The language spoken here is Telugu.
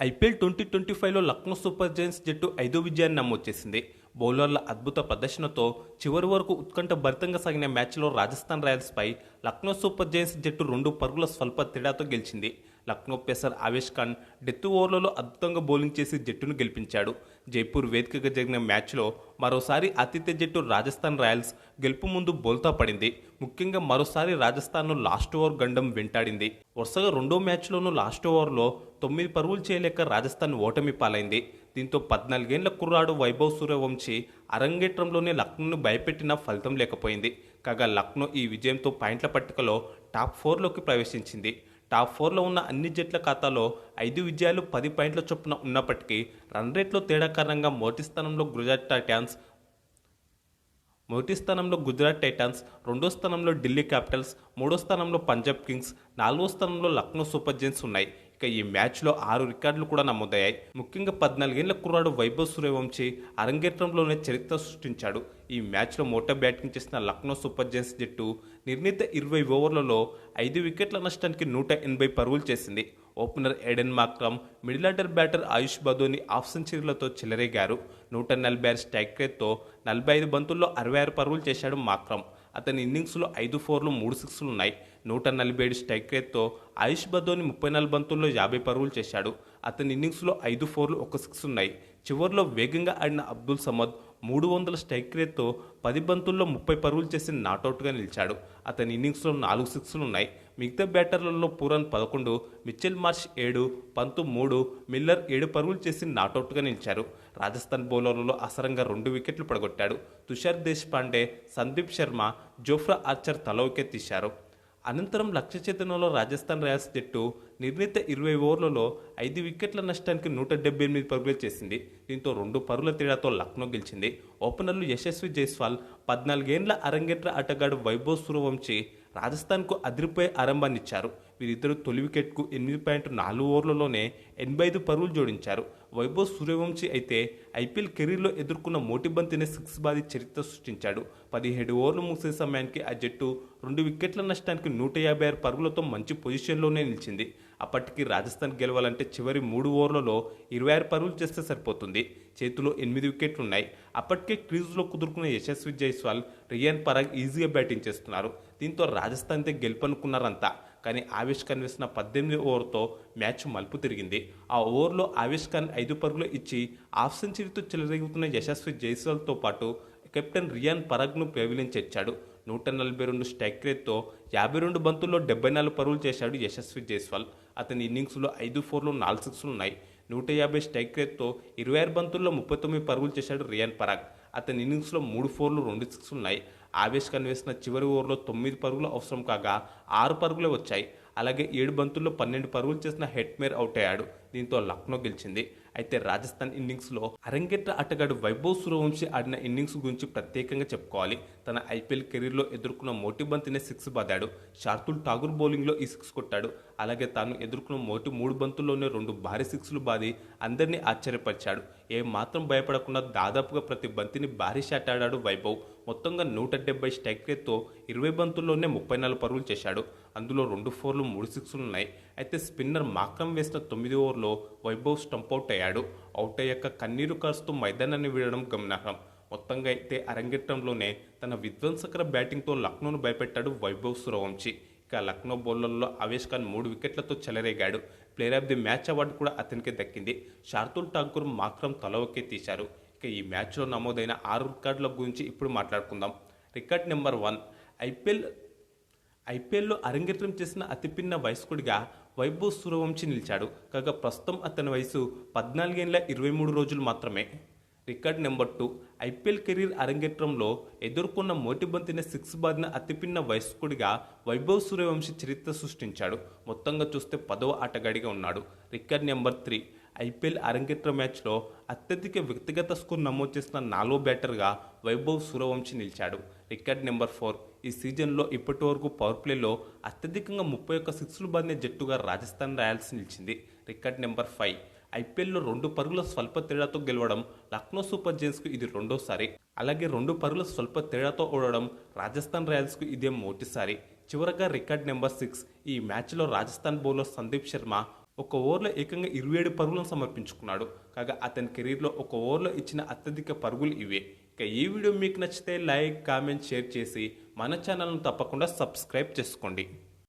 ఐపీఎల్ ట్వంటీ ట్వంటీ ఫైవ్లో లక్నో సూపర్ జైన్స్ జట్టు ఐదో విజయాన్ని నమోదు చేసింది బౌలర్ల అద్భుత ప్రదర్శనతో చివరి వరకు ఉత్కంఠ భరితంగా సాగిన మ్యాచ్లో రాజస్థాన్ రాయల్స్పై లక్నో సూపర్ జైన్స్ జట్టు రెండు పరుగుల స్వల్ప తేడాతో గెలిచింది. లక్నో పేసర్ ఆవేష్ ఖాన్ డెత్ ఓవర్లలో అద్భుతంగా బౌలింగ్ చేసి జట్టును గెలిపించాడు. జైపూర్ వేదికగా జరిగిన మ్యాచ్లో మరోసారి ఆతిథ్య జట్టు రాజస్థాన్ రాయల్స్ గెలుపు ముందు బోల్తా పడింది. ముఖ్యంగా మరోసారి రాజస్థాన్ను లాస్ట్ ఓవర్ గండం వెంటాడింది. వరుసగా రెండో మ్యాచ్లోనూ లాస్ట్ ఓవర్లో తొమ్మిది పరుగులు చేయలేక రాజస్థాన్ ఓటమి పాలైంది. దీంతో పద్నాలుగేళ్ళ కుర్రాడు వైభవ్ సూర్యవంశీ అరంగేట్రంలోనే లక్నోను భయపెట్టినా ఫలితం లేకపోయింది. కాగా లక్నో ఈ విజయంతో పాయింట్ల పట్టికలో టాప్ ఫోర్లోకి ప్రవేశించింది. టాప్ ఫోర్లో ఉన్న అన్ని జట్ల ఖాతాలో ఐదు విజయాలు పది పాయింట్ల చొప్పున ఉన్నప్పటికీ రన్ రేట్లో తేడా కారణంగా మొదటి స్థానంలో గుజరాత్ టైటాన్స్ మొదటి స్థానంలో గుజరాత్ టైటాన్స్ రెండో స్థానంలో ఢిల్లీ క్యాపిటల్స్ మూడో స్థానంలో పంజాబ్ కింగ్స్ నాలుగో స్థానంలో లక్నో సూపర్ జెంట్స్ ఉన్నాయి. ఇక ఈ మ్యాచ్లో ఆరు రికార్డులు కూడా నమోదయ్యాయి. ముఖ్యంగా పద్నాలుగేళ్ళ కుర్రాడు వైభవ్ సూర్యవంశీ అరంగేట్రంలోనే చరిత్ర సృష్టించాడు. ఈ మ్యాచ్లో మోటా బ్యాటింగ్ చేసిన లక్నో సూపర్ జైన్స్ జట్టు నిర్ణీత ఇరవై ఓవర్లలో ఐదు వికెట్ల నష్టానికి నూట ఎనభై పరుగులు చేసింది. Opener Aiden Markram middle order batter Ayush Badoni half సెంచరీలతో చెలరేగారు. నూట నలభై ఆరు స్ట్రైక్ రేట్తో నలభై ఐదు బంతుల్లో అరవై ఆరు పరుగులు చేశాడు మాక్రమ్ అతని ఇన్నింగ్స్లో ఐదు ఫోర్లు మూడు సిక్స్లు ఉన్నాయి. నూట నలభై ఏడు స్ట్రైక్ రేట్తో ఆయుష్ బదోని ముప్పై నాలుగు బంతుల్లో యాభై పరుగులు చేశాడు. అతని ఇన్నింగ్స్లో ఐదు ఫోర్లు ఒక సిక్స్ ఉన్నాయి. చివరిలో వేగంగా ఆడిన అబ్దుల్ సమద్ మూడు వందల స్ట్రైక్ రేట్తో పది బంతుల్లో ముప్పై పరుగులు చేసి నాటౌట్గా నిలిచాడు. అతని ఇన్నింగ్స్లో నాలుగు సిక్స్లు ఉన్నాయి. మిగతా బ్యాటర్లలో పూరన్ పదకొండు మిచెల్ మార్ష్ ఏడు పంతు మూడు మిల్లర్ ఏడు పరుగులు చేసి నాటౌట్గా నిలిచారు. రాజస్థాన్ బౌలర్లలో అసరంగా రెండు వికెట్లు పడగొట్టాడు. తుషార్ దేశ్పాండే సందీప్ శర్మ జోఫ్రా ఆర్చర్ తల వికెట్ తీశారు. అనంతరం లక్ష్య చేతనంలో రాజస్థాన్ రాయల్స్ జట్టు నిర్ణీత ఇరవై ఓవర్లలో ఐదు వికెట్ల నష్టానికి నూట డెబ్బై ఎనిమిది పరుగులు చేసింది. దీంతో రెండు పరుగుల తేడాతో లక్నో గెలిచింది. ఓపెనర్లు యశస్వి జైస్వాల్ పద్నాలుగేండ్ల అరంగేట్ర ఆటగాడు వైభవ్ సూర్యవంశీ రాజస్థాన్కు అదిరిపోయే ఆరంభాన్నిచ్చారు వీరిద్దరూ తొలి వికెట్కు ఎనిమిది పాయింట్ నాలుగు ఓవర్లలోనే ఎనభై ఐదు పరుగులు జోడించారు. వైభవ్ సూర్యవంశీ అయితే ఐపీఎల్ కెరీర్లో ఎదుర్కొన్న మోటిబంతినే సిక్స్ బాది చరిత్ర సృష్టించాడు. పదిహేడు ఓవర్లు ముగిసే సమయానికి ఆ జట్టు రెండు వికెట్ల నష్టానికి నూట యాభై ఆరు పరుగులతో మంచి పొజిషన్లోనే నిలిచింది. అప్పటికి రాజస్థాన్ గెలవాలంటే చివరి మూడు ఓవర్లలో ఇరవై ఆరు పరుగులు చేస్తే సరిపోతుంది. చేతిలో ఎనిమిది వికెట్లు ఉన్నాయి అప్పటికే క్రీజులో కుదురుకున్న యశస్వి జైస్వాల్ రియాన్ పరాగ్ ఈజీగా బ్యాటింగ్ చేస్తున్నారు. దీంతో రాజస్థాన్తో గెలుపనుకున్నారంతా. కానీ ఆవేష్ ఖాన్ వేసిన పద్దెనిమిది ఓవర్తో మ్యాచ్ మలుపు తిరిగింది. ఆ ఓవర్లో ఆవేష్ ఖాన్ ఐదు పరుగులు ఇచ్చి హాఫ్ సెంచరీతో చెలరేగుతున్న యశస్వి జైస్వాల్తో పాటు కెప్టెన్ రియాన్ పరాగ్ను పెవిలియన్ నూట నలభై రెండు స్ట్రైక్ రేట్తో యాభై రెండు బంతుల్లో డెబ్బై నాలుగు పరుగులు చేశాడు యశస్వి జైస్వాల్. అతని ఇన్నింగ్స్లో ఐదు ఫోర్లు నాలుగు సిక్స్లు ఉన్నాయి. నూట యాభై స్ట్రైక్ రేట్తో ఇరవై ఆరు బంతుల్లో ముప్పై తొమ్మిది పరుగులు చేశాడు రియాన్ పరాగ్. అతని ఇన్నింగ్స్లో మూడు ఫోర్లు రెండు సిక్స్ ఉన్నాయి. ఆవేష్ ఖాన్ వేసిన చివరి ఓవర్లో తొమ్మిది పరుగులు అవసరం కాగా ఆరు పరుగులే వచ్చాయి. అలాగే ఏడు బంతుల్లో పన్నెండు పరుగులు చేసిన హెట్మేర్ అవుట్ అయ్యాడు. దీంతో లక్నో గెలిచింది. అయితే రాజస్థాన్ ఇన్నింగ్స్లో అరంగేట్ర ఆటగాడు వైభవ్ సూర్యవంశీ ఆడిన ఇన్నింగ్స్ గురించి ప్రత్యేకంగా చెప్పుకోవాలి. తన ఐపీఎల్ కెరీర్లో ఎదుర్కొన్న మోటి బంతినే సిక్స్ బాదాడు. శార్దుల్ ఠాగూర్ బౌలింగ్లో ఈ సిక్స్ కొట్టాడు. అలాగే తాను ఎదుర్కొన్న మోటి మూడు బంతుల్లోనే రెండు భారీ సిక్స్లు బాది అందరినీ ఆశ్చర్యపరిచాడు. ఏ మాత్రం భయపడకుండా దాదాపుగా ప్రతి బంతిని భారీ షాట్ ఆడాడు వైభవ్. మొత్తంగా నూట డెబ్బై స్ట్రైక్ రేట్తో ఇరవై బంతుల్లోనే ముప్పై నాలుగు పరుగులు చేశాడు. అందులో రెండు ఫోర్లు మూడు సిక్స్లు ఉన్నాయి అయితే స్పిన్నర్ మాక్రమ్ వేసిన తొమ్మిది ఓవర్లో వైభవ్ స్టంపౌట్ అయ్యాడు. అవుట్ అయ్యాక కన్నీరు కారుస్తూ మైదానాన్ని వీడడం గమనార్హం. మొత్తంగా అయితే అరంగేట్రంలోనే తన విధ్వంసకర బ్యాటింగ్తో లక్నోను భయపెట్టాడు వైభవ్ సూరవంశీ. ఇక లక్నో బౌలర్లో అవేష్ ఖాన్ మూడు వికెట్లతో చెలరేగాడు. Player of the match award కూడా అతనికి దక్కింది. శార్దుల్ ఠాకూర్ మాక్రమ్ తలవకే తీశారు. ఇక ఈ మ్యాచ్లో నమోదైన ఆరు రికార్డుల గురించి ఇప్పుడు మాట్లాడుకుందాం. రికార్డ్ నెంబర్ వన్ ఐపీఎల్ ఐపీఎల్లో అరంగేట్రం చేసిన అతిపిన్న వయస్కుడిగా వైభవ్ సూర్యవంశీ నిలిచాడు. కాగా ప్రస్తుతం అతని వయసు పద్నాలుగేళ్ళ ఇరవై మూడు రోజులు మాత్రమే. Record number two IPL career అరంగేట్రంలో ఎదుర్కొన్న మోటిబంతిన సిక్స్ బాదిన అతిపిన్న వయస్కుడిగా వైభవ్ సూర్యవంశీ చరిత్ర సృష్టించాడు. మొత్తంగా చూస్తే పదవ ఆటగాడిగా ఉన్నాడు. రికార్డ్ నెంబర్ త్రీ ఐపీఎల్ అరంగేట్ర మ్యాచ్లో అత్యధిక వ్యక్తిగత స్కోర్ నమోదు చేసిన నాలుగో బ్యాటర్గా వైభవ్ సూర్యవంశీ నిలిచాడు. Record number four. ఈ సీజన్లో ఇప్పటి వరకు పవర్ ప్లేలో అత్యధికంగా ముప్పై ఒక్క సిక్స్లు బాధిన జట్టుగా రాజస్థాన్ రాయల్స్ నిలిచింది. Record number five. ఐపీఎల్లో రెండు పరుగుల స్వల్ప తేడాతో గెలవడం లక్నో సూపర్ జైన్స్కు ఇది రెండోసారి. అలాగే రెండు పరుగుల స్వల్ప తేడాతో ఓడడం రాజస్థాన్ రాయల్స్కు ఇదే మొదటిసారి. చివరగా రికార్డ్ నెంబర్ సిక్స్. ఈ మ్యాచ్లో రాజస్థాన్ బౌలర్ సందీప్ శర్మ ఒక ఓవర్లో ఏకంగా ఇరవై ఏడు పరుగులను సమర్పించుకున్నాడు. కాగా అతని కెరీర్లో ఒక ఓవర్లో ఇచ్చిన అత్యధిక పరుగులు ఇవే. ఇక ఈ వీడియో మీకు నచ్చితే లైక్ కామెంట్ షేర్ చేసి మన ఛానల్ను తప్పకుండా సబ్స్క్రైబ్ చేసుకోండి.